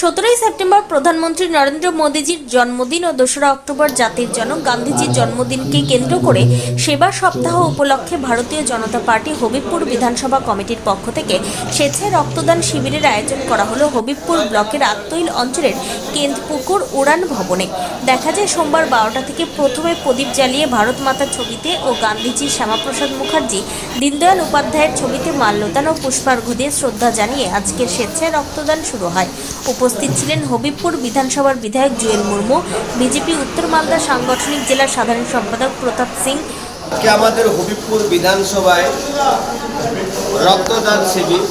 সতেরোই সেপ্টেম্বর প্রধানমন্ত্রী নরেন্দ্র মোদীজির জন্মদিন ও দোসরা অক্টোবর জাতির জনক গান্ধীজির জন্মদিনকে কেন্দ্র করে সেবা সপ্তাহ উপলক্ষে ভারতীয় জনতা পার্টি হবিবপুর বিধানসভা কমিটির পক্ষ থেকে স্বেচ্ছায় রক্তদান শিবিরের আয়োজন করা হলো হবিবপুর ব্লকের আত্মইল অঞ্চলের কেন্দ্রপুকুর উড়ান ভবনে। দেখা যায়, সোমবার বারোটা থেকে প্রথমে প্রদীপ জ্বালিয়ে ভারত মাতার ছবিতে ও গান্ধীজি শ্যামাপ্রসাদ মুখার্জি, দীনদয়াল উপাধ্যায়ের ছবিতে মাল্যদান ও পুষ্পার্ঘ্য দিয়ে শ্রদ্ধা জানিয়ে আজকের স্বেচ্ছায় রক্তদান শুরু হয়। উপস্থিত ছিলেন হবিবপুর বিধানসভার বিধায়ক জুয়েল মুর্মু, বিজেপি উত্তর মালদা সাংগঠনিক জেলার সাধারণ সম্পাদক প্রতাপ সিং। আমাদের হবিবপুর বিধানসভায় রক্তদান শিবির।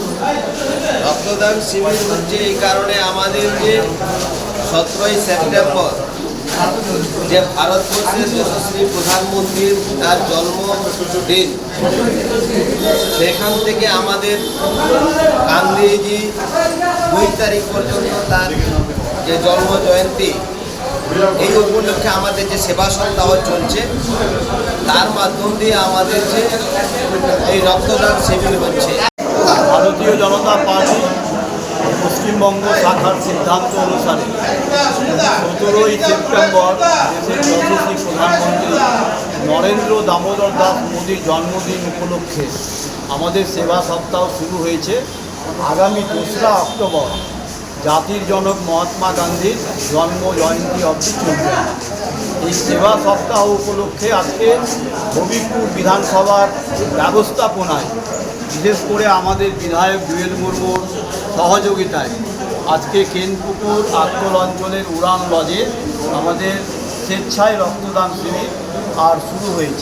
রক্তদান শিবির হচ্ছে এই কারণে আমাদের যে সতেরোই সেপ্টেম্বর, যে ভারতবর্ষের যশস্বী প্রধানমন্ত্রীর তার জন্মদিন সেখান থেকে আমাদের গান্ধীজি দুই তারিখ পর্যন্ত তার যে জন্ম জয়ন্তী এই উপলক্ষে আমাদের যে সেবা সপ্তাহ চলছে, তার মাধ্যম দিয়ে আমাদের যে এই রক্তদান শিবির হচ্ছে। ভারতীয় জনতা পার্টি পশ্চিমবঙ্গ শাখার সিদ্ধান্ত অনুসারে সতেরোই সেপ্টেম্বর দেশের যশস্বী প্রধানমন্ত্রী নরেন্দ্র দামোদর দাস মোদীর জন্মদিন উপলক্ষে আমাদের সেবা সপ্তাহ শুরু হয়েছে। আগামী দোসরা অক্টোবর জাতির জনক মহাত্মা গান্ধীর জন্ম জয়ন্তী অবধি চলবে এই সেবা সপ্তাহ উপলক্ষে আজকে হবিবপুর বিধানসভার ব্যবস্থাপনায়, বিশেষ করে আমাদের বিধায়ক জুয়েল মুর্মুর সহযোগিতায়, আজকে কেনপুকুর আত্মল অঞ্চলের উড়ান লজে আমাদের স্বেচ্ছায় রক্তদান শিবির আর শুরু হয়েছে।